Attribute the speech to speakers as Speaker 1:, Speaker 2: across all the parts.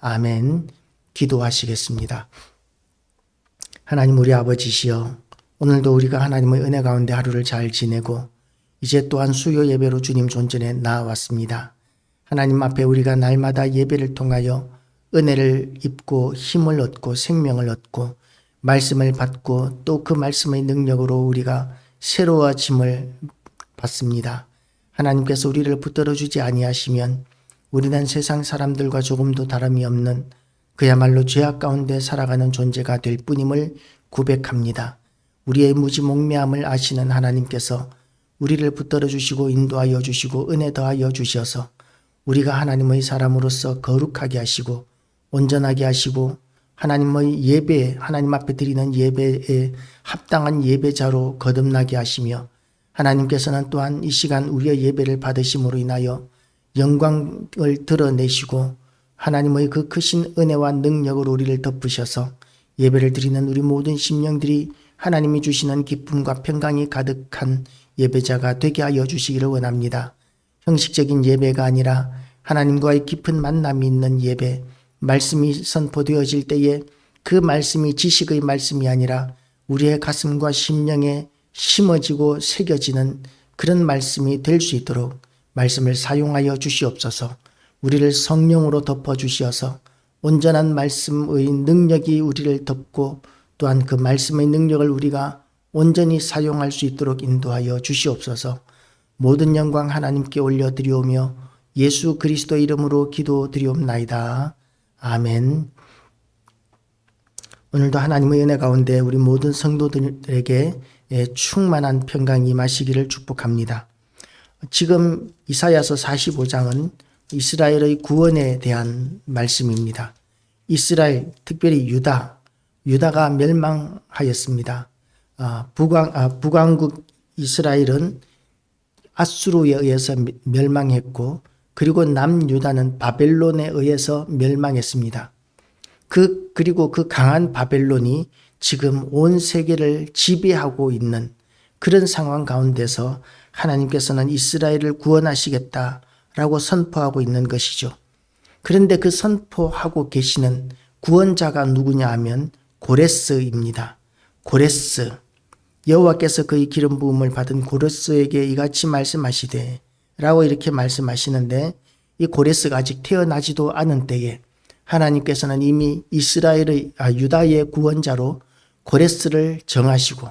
Speaker 1: 아멘. 기도하시겠습니다. 하나님 우리 아버지시여 오늘도 우리가 하나님의 은혜 가운데 하루를 잘 지내고 이제 또한 수요 예배로 주님 존전에 나아왔습니다. 하나님 앞에 우리가 날마다 예배를 통하여 은혜를 입고 힘을 얻고 생명을 얻고 말씀을 받고 또 그 말씀의 능력으로 우리가 새로워짐을 받습니다. 하나님께서 우리를 붙들어 주지 아니하시면 우리는 세상 사람들과 조금도 다름이 없는 그야말로 죄악 가운데 살아가는 존재가 될 뿐임을 고백합니다. 우리의 무지몽매함을 아시는 하나님께서 우리를 붙들어 주시고 인도하여 주시고 은혜 더하여 주셔서 우리가 하나님의 사람으로서 거룩하게 하시고 온전하게 하시고 하나님의 예배, 하나님 앞에 드리는 예배에 합당한 예배자로 거듭나게 하시며 하나님께서는 또한 이 시간 우리의 예배를 받으심으로 인하여 영광을 드러내시고 하나님의 그 크신 은혜와 능력으로 우리를 덮으셔서 예배를 드리는 우리 모든 심령들이 하나님이 주시는 기쁨과 평강이 가득한 예배자가 되게 하여 주시기를 원합니다. 형식적인 예배가 아니라 하나님과의 깊은 만남이 있는 예배, 말씀이 선포되어질 때에 그 말씀이 지식의 말씀이 아니라 우리의 가슴과 심령에 심어지고 새겨지는 그런 말씀이 될 수 있도록 말씀을 사용하여 주시옵소서. 우리를 성령으로 덮어 주시어서 온전한 말씀의 능력이 우리를 덮고 또한 그 말씀의 능력을 우리가 온전히 사용할 수 있도록 인도하여 주시옵소서. 모든 영광 하나님께 올려드리오며 예수 그리스도 이름으로 기도드리옵나이다. 아멘. 오늘도 하나님의 은혜 가운데 우리 모든 성도들에게 예, 충만한 평강이 임하시기를 축복합니다. 지금 이사야서 45장은 이스라엘의 구원에 대한 말씀입니다. 이스라엘, 특별히 유다, 유다가 멸망하였습니다. 아, 북왕, 아, 북왕국 이스라엘은 아수르에 의해서 멸망했고, 그리고 남유다는 바벨론에 의해서 멸망했습니다. 그, 그리고 그 강한 바벨론이 지금 온 세계를 지배하고 있는 그런 상황 가운데서 하나님께서는 이스라엘을 구원하시겠다라고 선포하고 있는 것이죠. 그런데 그 선포하고 계시는 구원자가 누구냐 하면 고레스입니다. 고레스. 여호와께서 그의 기름 부음을 받은 고레스에게 이같이 말씀하시되 라고 이렇게 말씀하시는데 이 고레스가 아직 태어나지도 않은 때에 하나님께서는 이미 이스라엘의 아, 유다의 구원자로 고레스를 정하시고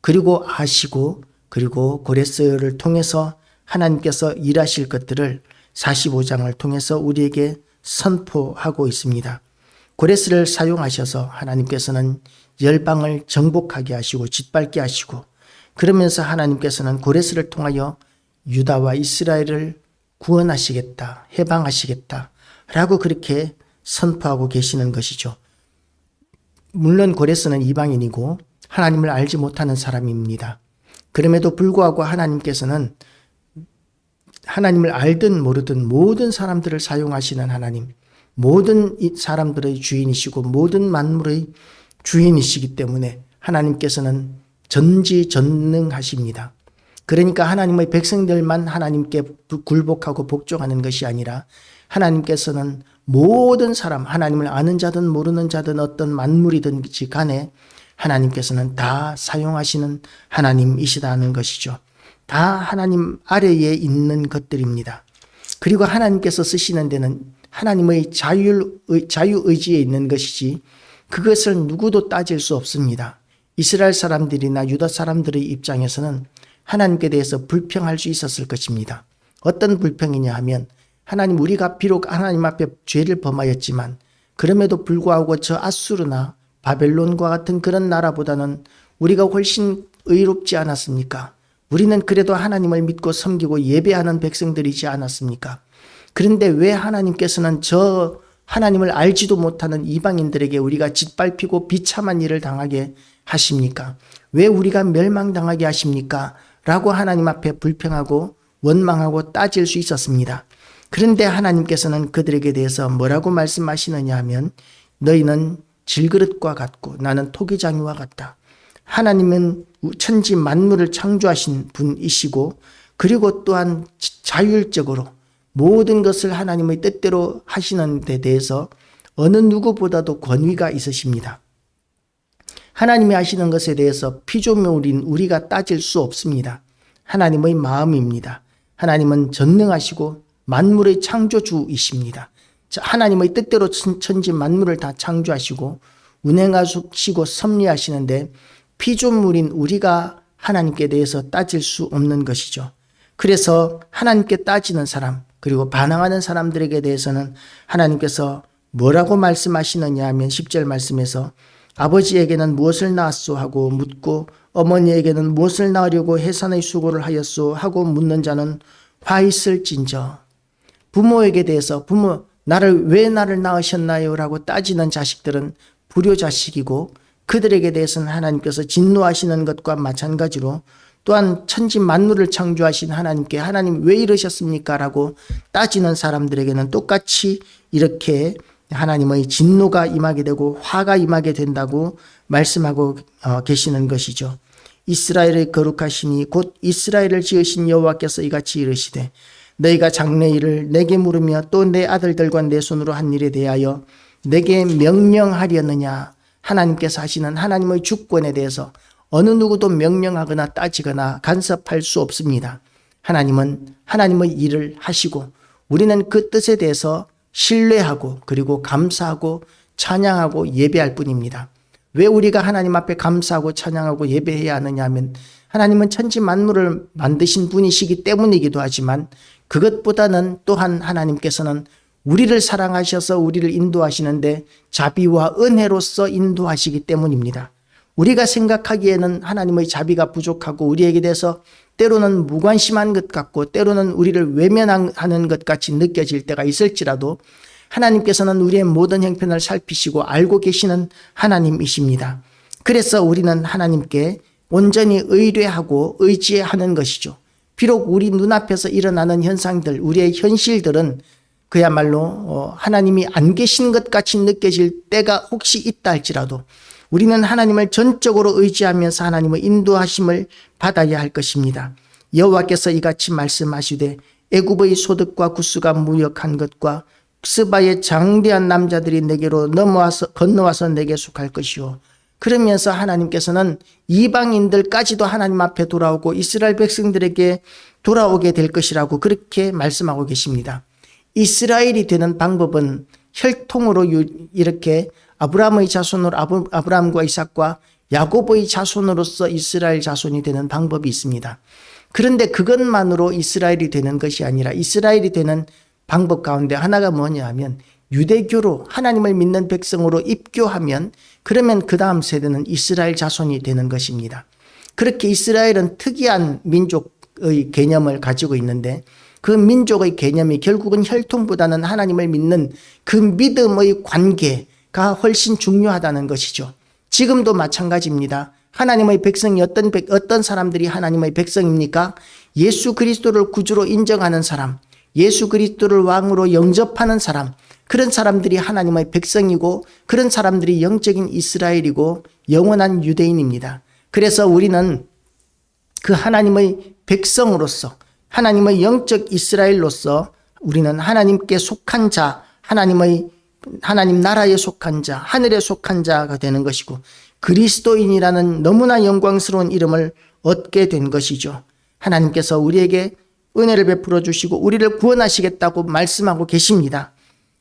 Speaker 1: 그리고 아시고 그리고 고레스를 통해서 하나님께서 일하실 것들을 45장을 통해서 우리에게 선포하고 있습니다. 고레스를 사용하셔서 하나님께서는 열방을 정복하게 하시고 짓밟게 하시고 그러면서 하나님께서는 고레스를 통하여 유다와 이스라엘을 구원하시겠다, 해방하시겠다 라고 그렇게 선포하고 계시는 것이죠. 물론 고레스는 이방인이고 하나님을 알지 못하는 사람입니다. 그럼에도 불구하고 하나님께서는 하나님을 알든 모르든 모든 사람들을 사용하시는 하나님, 모든 사람들의 주인이시고 모든 만물의 주인이시기 때문에 하나님께서는 전지전능하십니다. 그러니까 하나님의 백성들만 하나님께 굴복하고 복종하는 것이 아니라 하나님께서는 모든 사람, 하나님을 아는 자든 모르는 자든 어떤 만물이든지 간에 하나님께서는 다 사용하시는 하나님이시다는 것이죠. 다 하나님 아래에 있는 것들입니다. 그리고 하나님께서 쓰시는 데는 하나님의 자유, 자유의지에 있는 것이지 그것을 누구도 따질 수 없습니다. 이스라엘 사람들이나 유다 사람들의 입장에서는 하나님께 대해서 불평할 수 있었을 것입니다. 어떤 불평이냐 하면 하나님 우리가 비록 하나님 앞에 죄를 범하였지만 그럼에도 불구하고 저 아수르나 바벨론과 같은 그런 나라보다는 우리가 훨씬 의롭지 않았습니까? 우리는 그래도 하나님을 믿고 섬기고 예배하는 백성들이지 않았습니까? 그런데 왜 하나님께서는 저 하나님을 알지도 못하는 이방인들에게 우리가 짓밟히고 비참한 일을 당하게 하십니까? 왜 우리가 멸망당하게 하십니까? 라고 하나님 앞에 불평하고 원망하고 따질 수 있었습니다. 그런데 하나님께서는 그들에게 대해서 뭐라고 말씀하시느냐 하면 너희는 질그릇과 같고 나는 토기장이와 같다. 하나님은 천지 만물을 창조하신 분이시고 그리고 또한 자율적으로 모든 것을 하나님의 뜻대로 하시는 데 대해서 어느 누구보다도 권위가 있으십니다. 하나님이 하시는 것에 대해서 피조물인 우리가 따질 수 없습니다. 하나님의 마음입니다. 하나님은 전능하시고 만물의 창조주이십니다. 자, 하나님의 뜻대로 천- 천지 만물을 다 창조하시고 운행하시고 섭리하시는데 피조물인 우리가 하나님께 대해서 따질 수 없는 것이죠. 그래서 하나님께 따지는 사람 그리고 반항하는 사람들에게 대해서는 하나님께서 뭐라고 말씀하시느냐 하면 10절 말씀에서 아버지에게는 무엇을 낳았소 하고 묻고 어머니에게는 무엇을 낳으려고 해산의 수고를 하였소 하고 묻는 자는 화 있을진저 부모에게 대해서 부모 나를 왜 나를 낳으셨나요? 라고 따지는 자식들은 불효 자식이고 그들에게 대해서는 하나님께서 진노하시는 것과 마찬가지로 또한 천지 만물을 창조하신 하나님께 하나님 왜 이러셨습니까? 라고 따지는 사람들에게는 똑같이 이렇게 하나님의 진노가 임하게 되고 화가 임하게 된다고 말씀하고 어, 계시는 것이죠. 이스라엘의 거룩하시니 곧 이스라엘을 지으신 여호와께서 이같이 이르시되 너희가 장래 일을 내게 물으며 또 내 아들들과 내 손으로 한 일에 대하여 내게 명령하려느냐 하나님께서 하시는 하나님의 주권에 대해서 어느 누구도 명령하거나 따지거나 간섭할 수 없습니다. 하나님은 하나님의 일을 하시고 우리는 그 뜻에 대해서 신뢰하고 그리고 감사하고 찬양하고 예배할 뿐입니다. 왜 우리가 하나님 앞에 감사하고 찬양하고 예배해야 하느냐 하면 하나님은 천지 만물을 만드신 분이시기 때문이기도 하지만 그것보다는 또한 하나님께서는 우리를 사랑하셔서 우리를 인도하시는데 자비와 은혜로서 인도하시기 때문입니다. 우리가 생각하기에는 하나님의 자비가 부족하고 우리에게 대해서 때로는 무관심한 것 같고 때로는 우리를 외면하는 것 같이 느껴질 때가 있을지라도 하나님께서는 우리의 모든 형편을 살피시고 알고 계시는 하나님이십니다. 그래서 우리는 하나님께 온전히 의뢰하고 의지하는 것이죠. 비록 우리 눈앞에서 일어나는 현상들, 우리의 현실들은 그야말로 어, 하나님이 안 계신 것 같이 느껴질 때가 혹시 있다 할지라도 우리는 하나님을 전적으로 의지하면서 하나님의 인도하심을 받아야 할 것입니다. 여호와께서 이같이 말씀하시되 애굽의 소득과 구스가 무역한 것과 스바의 장대한 남자들이 내게로 넘어와서 건너와서 내게 속할 것이요. 그러면서 하나님께서는 이방인들까지도 하나님 앞에 돌아오고 이스라엘 백성들에게 돌아오게 될 것이라고 그렇게 말씀하고 계십니다. 이스라엘이 되는 방법은 혈통으로 유- 이렇게 아브라함의 자손으로 아브, 아브 라함과 이삭과 야곱의 자손으로서 이스라엘 자손이 되는 방법이 있습니다. 그런데 그것만으로 이스라엘이 되는 것이 아니라 이스라엘이 되는 방법 가운데 하나가 뭐냐 하면 유대교로 하나님을 믿는 백성으로 입교하면 그러면 그 다음 세대는 이스라엘 자손이 되는 것입니다. 그렇게 이스라엘은 특이한 민족의 개념을 가지고 있는데 그 민족의 개념이 결국은 혈통보다는 하나님을 믿는 그 믿음의 관계가 훨씬 중요하다는 것이죠. 지금도 마찬가지입니다. 하나님의 백성이 어떤 백, 어떤 사람들이 하나님의 백성입니까? 예수 그리스도를 구주로 인정하는 사람, 예수 그리스도를 왕으로 영접하는 사람, 그런 사람들이 하나님의 백성이고 그런 사람들이 영적인 이스라엘이고 영원한 유대인입니다. 그래서 우리는 그 하나님의 백성으로서 하나님의 영적 이스라엘로서 우리는 하나님께 속한 자, 하나님의 하나님 나라에 속한 자, 하늘에 속한 자가 되는 것이고 그리스도인이라는 너무나 영광스러운 이름을 얻게 된 것이죠. 하나님께서 우리에게 은혜를 베풀어 주시고 우리를 구원하시겠다고 말씀하고 계십니다.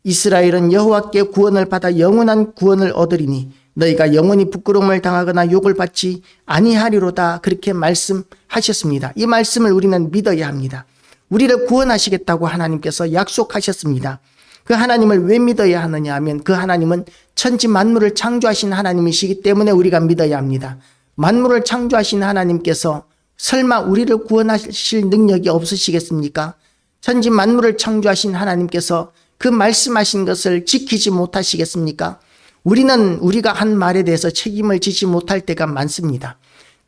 Speaker 1: 이스라엘은 여호와께 구원을 받아 영원한 구원을 얻으리니 너희가 영원히 부끄러움을 당하거나 욕을 받지 아니하리로다 그렇게 말씀하셨습니다. 이 말씀을 우리는 믿어야 합니다. 우리를 구원하시겠다고 하나님께서 약속하셨습니다. 그 하나님을 왜 믿어야 하느냐 하면 그 하나님은 천지 만물을 창조하신 하나님이시기 때문에 우리가 믿어야 합니다. 만물을 창조하신 하나님께서 설마 우리를 구원하실 능력이 없으시겠습니까? 천지 만물을 창조하신 하나님께서 그 말씀하신 것을 지키지 못하시겠습니까? 우리는 우리가 한 말에 대해서 책임을 지지 못할 때가 많습니다.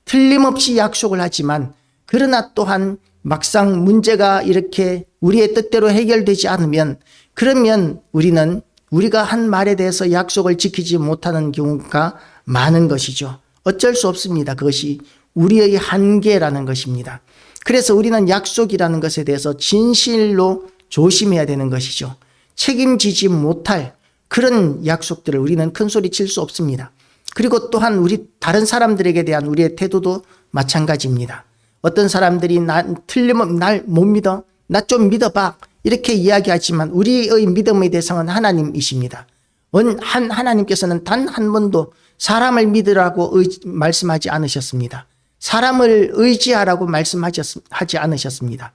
Speaker 1: 틀림없이 약속을 하지만 그러나 또한 막상 문제가 이렇게 우리의 뜻대로 해결되지 않으면 그러면 우리는 우리가 한 말에 대해서 약속을 지키지 못하는 경우가 많은 것이죠. 어쩔 수 없습니다. 그것이 우리의 한계라는 것입니다. 그래서 우리는 약속이라는 것에 대해서 진실로 조심해야 되는 것이죠. 책임지지 못할 그런 약속들을 우리는 큰 소리 칠 수 없습니다. 그리고 또한 우리 다른 사람들에게 대한 우리의 태도도 마찬가지입니다. 어떤 사람들이 나 틀림없 날못 믿어 나 좀 믿어봐 이렇게 이야기하지만 우리의 믿음의 대상은 하나님이십니다. 원- 한 하나님께서는 단 한 번도 사람을 믿으라고 의- 말씀하지 않으셨습니다. 사람을 의지하라고 말씀하지 않으셨습니다.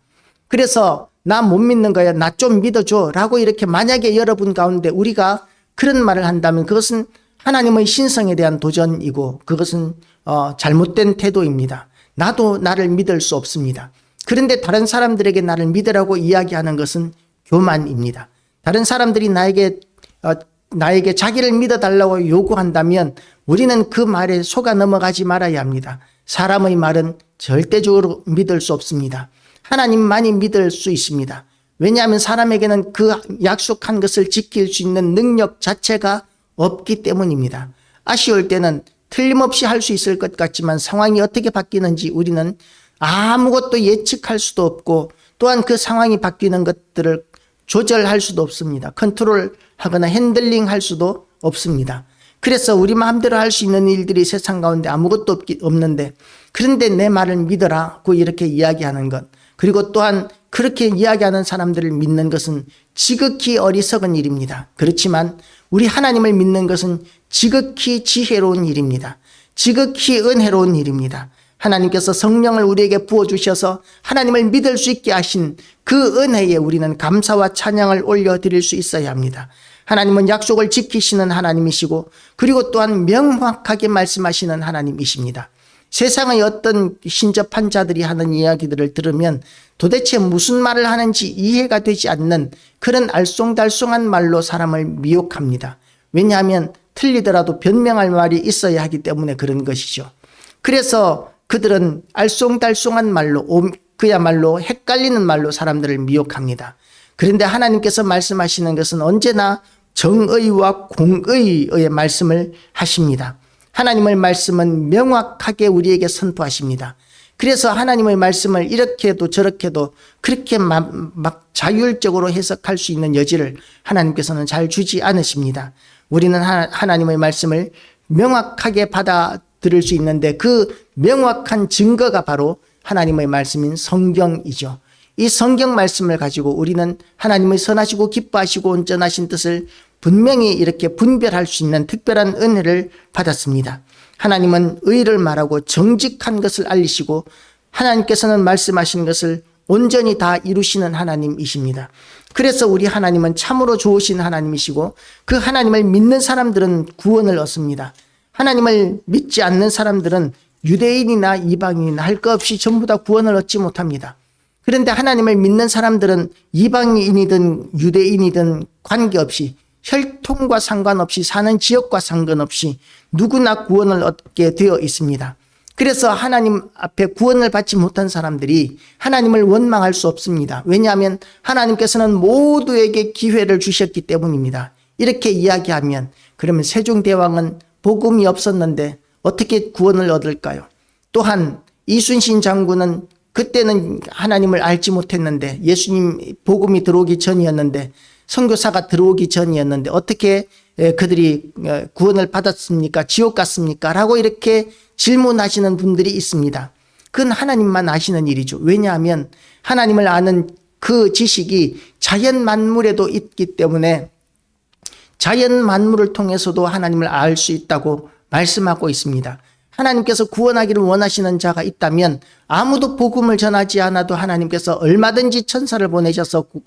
Speaker 1: 그래서 나 못 믿는 거야. 나 좀 믿어줘. 라고 이렇게 만약에 여러분 가운데 우리가 그런 말을 한다면 그것은 하나님의 신성에 대한 도전이고 그것은 어, 잘못된 태도입니다. 나도 나를 믿을 수 없습니다. 그런데 다른 사람들에게 나를 믿으라고 이야기하는 것은 교만입니다. 다른 사람들이 나에게 어, 나에게 자기를 믿어달라고 요구한다면 우리는 그 말에 속아 넘어가지 말아야 합니다. 사람의 말은 절대적으로 믿을 수 없습니다. 하나님만이 믿을 수 있습니다. 왜냐하면 사람에게는 그 약속한 것을 지킬 수 있는 능력 자체가 없기 때문입니다. 아쉬울 때는 틀림없이 할 수 있을 것 같지만 상황이 어떻게 바뀌는지 우리는 아무것도 예측할 수도 없고 또한 그 상황이 바뀌는 것들을 조절할 수도 없습니다. 컨트롤 하거나 핸들링 할 수도 없습니다. 그래서 우리 마음대로 할 수 있는 일들이 세상 가운데 아무것도 없기, 없는데 그런데 내 말을 믿어라고 이렇게 이야기하는 것 그리고 또한 그렇게 이야기하는 사람들을 믿는 것은 지극히 어리석은 일입니다. 그렇지만 우리 하나님을 믿는 것은 지극히 지혜로운 일입니다. 지극히 은혜로운 일입니다. 하나님께서 성령을 우리에게 부어주셔서 하나님을 믿을 수 있게 하신 그 은혜에 우리는 감사와 찬양을 올려드릴 수 있어야 합니다. 하나님은 약속을 지키시는 하나님이시고 그리고 또한 명확하게 말씀하시는 하나님이십니다. 세상의 어떤 신접한 자들이 하는 이야기들을 들으면 도대체 무슨 말을 하는지 이해가 되지 않는 그런 알쏭달쏭한 말로 사람을 미혹합니다. 왜냐하면 틀리더라도 변명할 말이 있어야 하기 때문에 그런 것이죠. 그래서 그들은 알쏭달쏭한 말로 옴- 그야말로 헷갈리는 말로 사람들을 미혹합니다. 그런데 하나님께서 말씀하시는 것은 언제나 정의와 공의의 말씀을 하십니다. 하나님의 말씀은 명확하게 우리에게 선포하십니다. 그래서 하나님의 말씀을 이렇게도 저렇게도 그렇게 막, 막 자율적으로 해석할 수 있는 여지를 하나님께서는 잘 주지 않으십니다. 우리는 하, 하나님의 말씀을 명확하게 받아 들일 수 있는데 그 명확한 증거가 바로 하나님의 말씀인 성경이죠. 이 성경 말씀을 가지고 우리는 하나님의 선하시고 기뻐하시고 온전하신 뜻을 분명히 이렇게 분별할 수 있는 특별한 은혜를 받았습니다. 하나님은 의를 말하고 정직한 것을 알리시고 하나님께서는 말씀하신 것을 온전히 다 이루시는 하나님이십니다. 그래서 우리 하나님은 참으로 좋으신 하나님이시고 그 하나님을 믿는 사람들은 구원을 얻습니다. 하나님을 믿지 않는 사람들은 유대인이나 이방인이나 할 것 없이 전부 다 구원을 얻지 못합니다. 그런데 하나님을 믿는 사람들은 이방인이든 유대인이든 관계없이 혈통과 상관없이 사는 지역과 상관없이 누구나 구원을 얻게 되어 있습니다. 그래서 하나님 앞에 구원을 받지 못한 사람들이 하나님을 원망할 수 없습니다. 왜냐하면 하나님께서는 모두에게 기회를 주셨기 때문입니다. 이렇게 이야기하면 그러면 세종대왕은 복음이 없었는데 어떻게 구원을 얻을까요? 또한 이순신 장군은 그때는 하나님을 알지 못했는데 예수님 복음이 들어오기 전이었는데 선교사가 들어오기 전이었는데 어떻게 에, 그들이 어, 구원을 받았습니까? 지옥 갔습니까? 라고 이렇게 질문하시는 분들이 있습니다. 그건 하나님만 아시는 일이죠. 왜냐하면 하나님을 아는 그 지식이 자연 만물에도 있기 때문에 자연 만물을 통해서도 하나님을 알 수 있다고 말씀하고 있습니다. 하나님께서 구원하기를 원하시는 자가 있다면 아무도 복음을 전하지 않아도 하나님께서 얼마든지 천사를 보내셔서 구-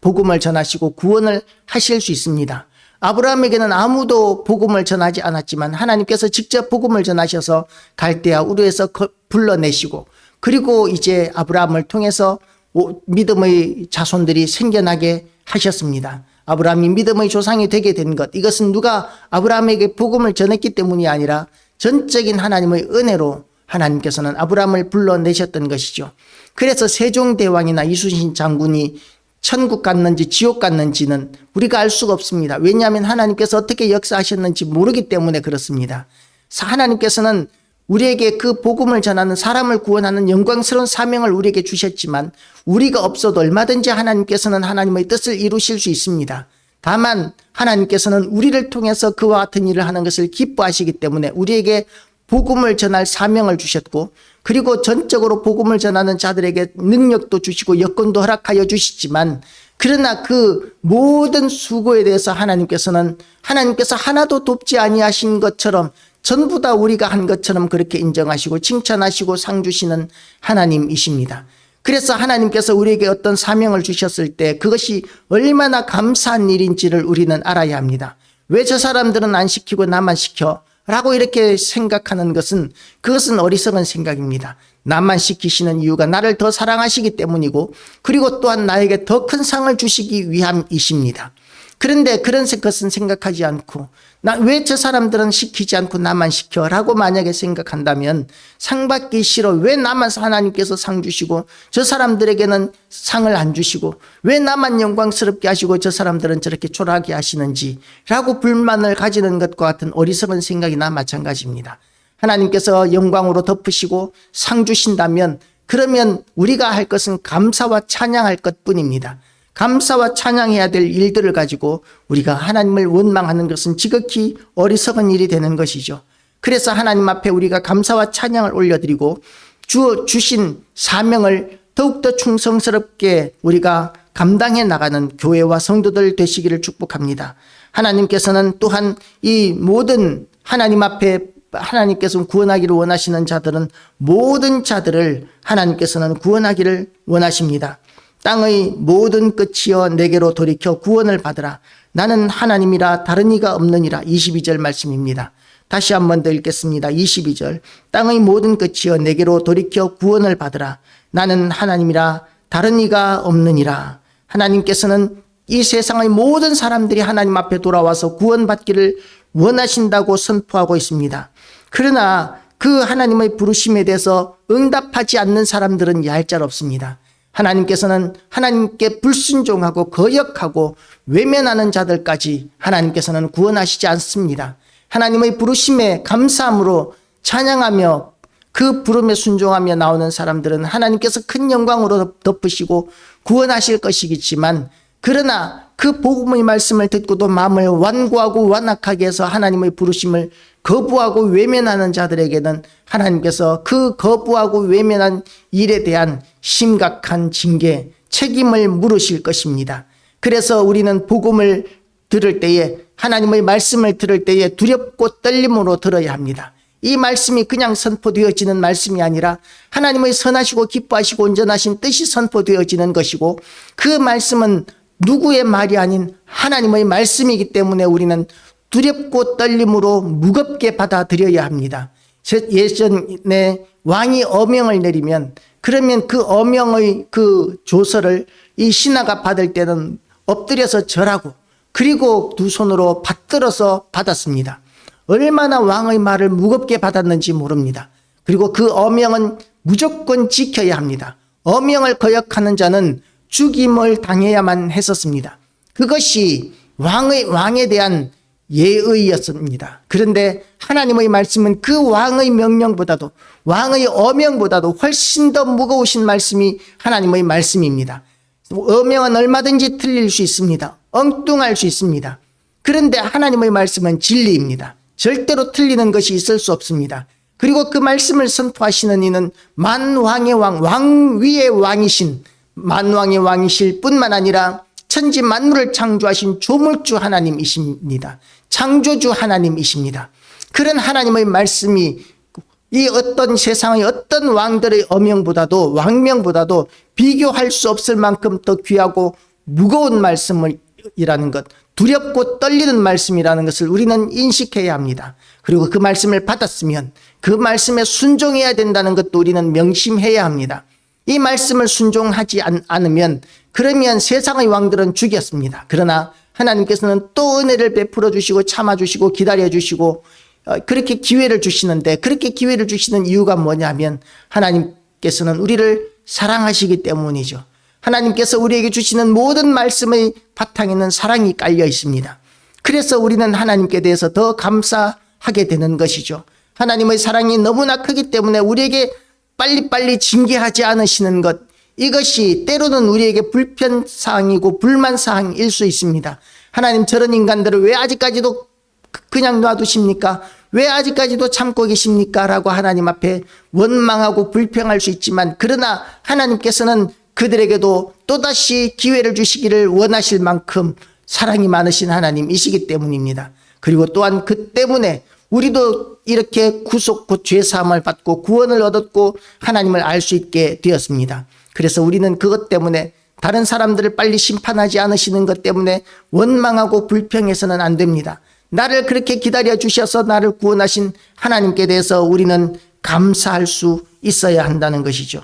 Speaker 1: 복음을 전하시고 구원을 하실 수 있습니다. 아브라함에게는 아무도 복음을 전하지 않았지만 하나님께서 직접 복음을 전하셔서 갈대아 우르에서 거- 불러내시고 그리고 이제 아브라함을 통해서 오- 믿음의 자손들이 생겨나게 하셨습니다. 아브라함이 믿음의 조상이 되게 된 것. 이것은 누가 아브라함에게 복음을 전했기 때문이 아니라 전적인 하나님의 은혜로 하나님께서는 아브라함을 불러내셨던 것이죠. 그래서 세종대왕이나 이순신 장군이 천국 갔는지 지옥 갔는지는 우리가 알 수가 없습니다. 왜냐하면 하나님께서 어떻게 역사하셨는지 모르기 때문에 그렇습니다. 사- 하나님께서는 우리에게 그 복음을 전하는 사람을 구원하는 영광스러운 사명을 우리에게 주셨지만 우리가 없어도 얼마든지 하나님께서는 하나님의 뜻을 이루실 수 있습니다. 다만 하나님께서는 우리를 통해서 그와 같은 일을 하는 것을 기뻐하시기 때문에 우리에게 복음을 전할 사명을 주셨고 그리고 전적으로 복음을 전하는 자들에게 능력도 주시고 여건도 허락하여 주시지만 그러나 그 모든 수고에 대해서 하나님께서는 하나님께서 하나도 돕지 아니하신 것처럼 전부 다 우리가 한 것처럼 그렇게 인정하시고 칭찬하시고 상 주시는 하나님이십니다. 그래서 하나님께서 우리에게 어떤 사명을 주셨을 때 그것이 얼마나 감사한 일인지를 우리는 알아야 합니다. 왜 저 사람들은 안 시키고 나만 시켜? 라고 이렇게 생각하는 것은 그것은 어리석은 생각입니다. 나만 시키시는 이유가 나를 더 사랑하시기 때문이고 그리고 또한 나에게 더 큰 상을 주시기 위함이십니다. 그런데 그런 것은 생각하지 않고 나 왜 저 사람들은 시키지 않고 나만 시켜라고 만약에 생각한다면 상 받기 싫어 왜 나만 하나님께서 상 주시고 저 사람들에게는 상을 안 주시고 왜 나만 영광스럽게 하시고 저 사람들은 저렇게 초라하게 하시는지라고 불만을 가지는 것과 같은 어리석은 생각이나 마찬가지입니다. 하나님께서 영광으로 덮으시고 상 주신다면 그러면 우리가 할 것은 감사와 찬양할 것 뿐입니다. 감사와 찬양해야 될 일들을 가지고 우리가 하나님을 원망하는 것은 지극히 어리석은 일이 되는 것이죠. 그래서 하나님 앞에 우리가 감사와 찬양을 올려드리고 주, 주신 사명을 더욱더 충성스럽게 우리가 감당해 나가는 교회와 성도들 되시기를 축복합니다. 하나님께서는 또한 이 모든 하나님 앞에 하나님께서 구원하기를 원하시는 자들은 모든 자들을 하나님께서는 구원하기를 원하십니다. 땅의 모든 끝이여 내게로 돌이켜 구원을 받으라. 나는 하나님이라 다른 이가 없느니라. 22절 말씀입니다. 다시 한 번 더 읽겠습니다. 22절. 땅의 모든 끝이여 내게로 돌이켜 구원을 받으라. 나는 하나님이라 다른 이가 없느니라. 하나님께서는 이 세상의 모든 사람들이 하나님 앞에 돌아와서 구원받기를 원하신다고 선포하고 있습니다. 그러나 그 하나님의 부르심에 대해서 응답하지 않는 사람들은 얄짤없습니다. 하나님께서는 하나님께 불순종하고 거역하고 외면하는 자들까지 하나님께서는 구원하시지 않습니다. 하나님의 부르심에 감사함으로 찬양하며 그 부름에 순종하며 나오는 사람들은 하나님께서 큰 영광으로 덮으시고 구원하실 것이겠지만 그러나 그 복음의 말씀을 듣고도 마음을 완고하고 완악하게 해서 하나님의 부르심을 거부하고 외면하는 자들에게는 하나님께서 그 거부하고 외면한 일에 대한 심각한 징계, 책임을 물으실 것입니다. 그래서 우리는 복음을 들을 때에 하나님의 말씀을 들을 때에 두렵고 떨림으로 들어야 합니다. 이 말씀이 그냥 선포되어지는 말씀이 아니라 하나님의 선하시고 기뻐하시고 온전하신 뜻이 선포되어지는 것이고 그 말씀은 누구의 말이 아닌 하나님의 말씀이기 때문에 우리는 두렵고 떨림으로 무겁게 받아들여야 합니다. 예전에 왕이 어명을 내리면 그러면 그 어명의 그 조서를 이 신하가 받을 때는 엎드려서 절하고 그리고 두 손으로 받들어서 받았습니다. 얼마나 왕의 말을 무겁게 받았는지 모릅니다. 그리고 그 어명은 무조건 지켜야 합니다. 어명을 거역하는 자는 죽임을 당해야만 했었습니다. 그것이 왕의 왕에 대한 예의였습니다. 그런데 하나님의 말씀은 그 왕의 명령보다도 왕의 어명보다도 훨씬 더 무거우신 말씀이 하나님의 말씀입니다. 어명은 얼마든지 틀릴 수 있습니다. 엉뚱할 수 있습니다. 그런데 하나님의 말씀은 진리입니다. 절대로 틀리는 것이 있을 수 없습니다. 그리고 그 말씀을 선포하시는 이는 만왕의 왕, 왕 위의 왕이신 만왕의 왕이실 뿐만 아니라 천지 만물을 창조하신 조물주 하나님이십니다. 창조주 하나님이십니다. 그런 하나님의 말씀이 이 어떤 세상의 어떤 왕들의 어명보다도 왕명보다도 비교할 수 없을 만큼 더 귀하고 무거운 말씀이라는 것, 두렵고 떨리는 말씀이라는 것을 우리는 인식해야 합니다. 그리고 그 말씀을 받았으면 그 말씀에 순종해야 된다는 것도 우리는 명심해야 합니다. 이 말씀을 순종하지 않으면 그러면 세상의 왕들은 죽였습니다. 그러나 하나님께서는 또 은혜를 베풀어 주시고 참아 주시고 기다려 주시고 어, 그렇게 기회를 주시는데 그렇게 기회를 주시는 이유가 뭐냐면 하나님께서는 우리를 사랑하시기 때문이죠. 하나님께서 우리에게 주시는 모든 말씀의 바탕에는 사랑이 깔려 있습니다. 그래서 우리는 하나님께 대해서 더 감사하게 되는 것이죠. 하나님의 사랑이 너무나 크기 때문에 우리에게 빨리빨리 징계하지 않으시는 것, 이것이 때로는 우리에게 불편 사항이고 불만 사항일 수 있습니다. 하나님 저런 인간들을 왜 아직까지도 그- 그냥 놔두십니까? 왜 아직까지도 참고 계십니까? 라고 하나님 앞에 원망하고 불평할 수 있지만 그러나 하나님께서는 그들에게도 또다시 기회를 주시기를 원하실 만큼 사랑이 많으신 하나님이시기 때문입니다. 그리고 또한 그 때문에 우리도 이렇게 구속 곧 죄사함을 받고 구원을 얻었고 하나님을 알 수 있게 되었습니다. 그래서 우리는 그것 때문에 다른 사람들을 빨리 심판하지 않으시는 것 때문에 원망하고 불평해서는 안 됩니다. 나를 그렇게 기다려 주셔서 나를 구원하신 하나님께 대해서 우리는 감사할 수 있어야 한다는 것이죠.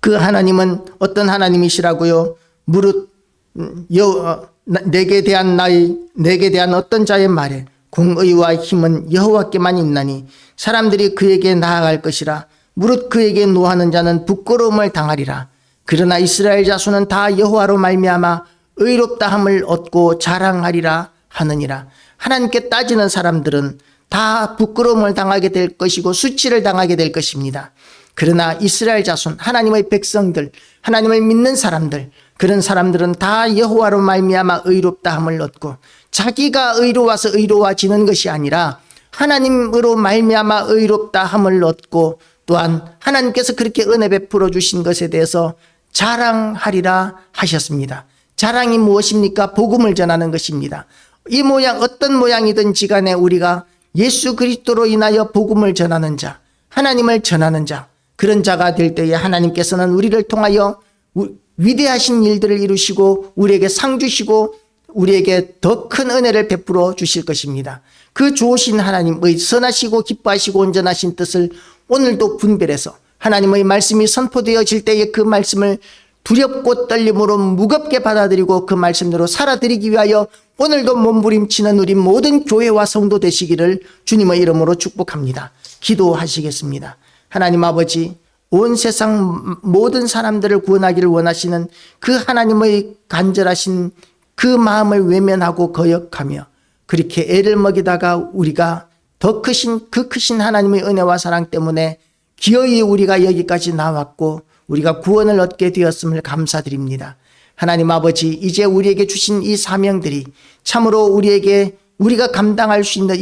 Speaker 1: 그 하나님은 어떤 하나님이시라고요? 무릇 음, 여 어, 나- 내게 대한 나의 내게 대한 어떤 자의 말에 공의와 힘은 여호와께만 있나니 사람들이 그에게 나아갈 것이라. 무릇 그에게 노하는 자는 부끄러움을 당하리라. 그러나 이스라엘 자손은 다 여호와로 말미암아 의롭다 함을 얻고 자랑하리라 하느니라. 하나님께 따지는 사람들은 다 부끄러움을 당하게 될 것이고 수치를 당하게 될 것입니다. 그러나 이스라엘 자손 하나님의 백성들 하나님을 믿는 사람들 그런 사람들은 다 여호와로 말미암아 의롭다 함을 얻고 자기가 의로워서 의로워지는 것이 아니라 하나님으로 말미암아 의롭다 함을 얻고 또한 하나님께서 그렇게 은혜 베풀어 주신 것에 대해서 자랑하리라 하셨습니다. 자랑이 무엇입니까? 복음을 전하는 것입니다. 이 모양 어떤 모양이든지 간에 우리가 예수 그리스도로 인하여 복음을 전하는 자, 하나님을 전하는 자, 그런 자가 될 때에 하나님께서는 우리를 통하여 우- 위대하신 일들을 이루시고 우리에게 상 주시고 우리에게 더 큰 은혜를 베풀어 주실 것입니다. 그 좋으신 하나님의 선하시고 기뻐하시고 온전하신 뜻을 오늘도 분별해서 하나님의 말씀이 선포되어질 때에 그 말씀을 두렵고 떨림으로 무겁게 받아들이고 그 말씀대로 살아드리기 위하여 오늘도 몸부림치는 우리 모든 교회와 성도 되시기를 주님의 이름으로 축복합니다. 기도하시겠습니다. 하나님 아버지, 온 세상 모든 사람들을 구원하기를 원하시는 그 하나님의 간절하신 그 마음을 외면하고 거역하며 그렇게 애를 먹이다가 우리가 더 크신 그 크신 하나님의 은혜와 사랑 때문에 기어이 우리가 여기까지 나왔고 우리가 구원을 얻게 되었음을 감사드립니다. 하나님 아버지 이제 우리에게 주신 이 사명들이 참으로 우리에게 우리가 감당할 수 있는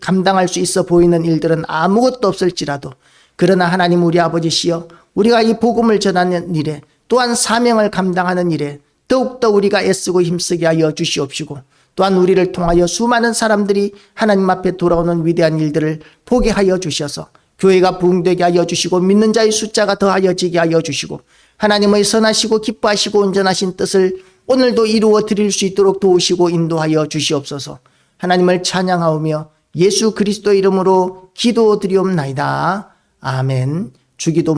Speaker 1: 감당할 수 있어 보이는 일들은 아무것도 없을지라도 그러나 하나님 우리 아버지시여 우리가 이 복음을 전하는 일에 또한 사명을 감당하는 일에 더욱더 우리가 애쓰고 힘쓰게 하여 주시옵시고 또한 우리를 통하여 수많은 사람들이 하나님 앞에 돌아오는 위대한 일들을 보게 하여 주셔서 교회가 부흥되게 하여 주시고 믿는 자의 숫자가 더하여지게 하여 주시고 하나님의 선하시고 기뻐하시고 온전하신 뜻을 오늘도 이루어 드릴 수 있도록 도우시고 인도하여 주시옵소서 하나님을 찬양하오며 예수 그리스도 이름으로 기도드리옵나이다. 아멘. 주기도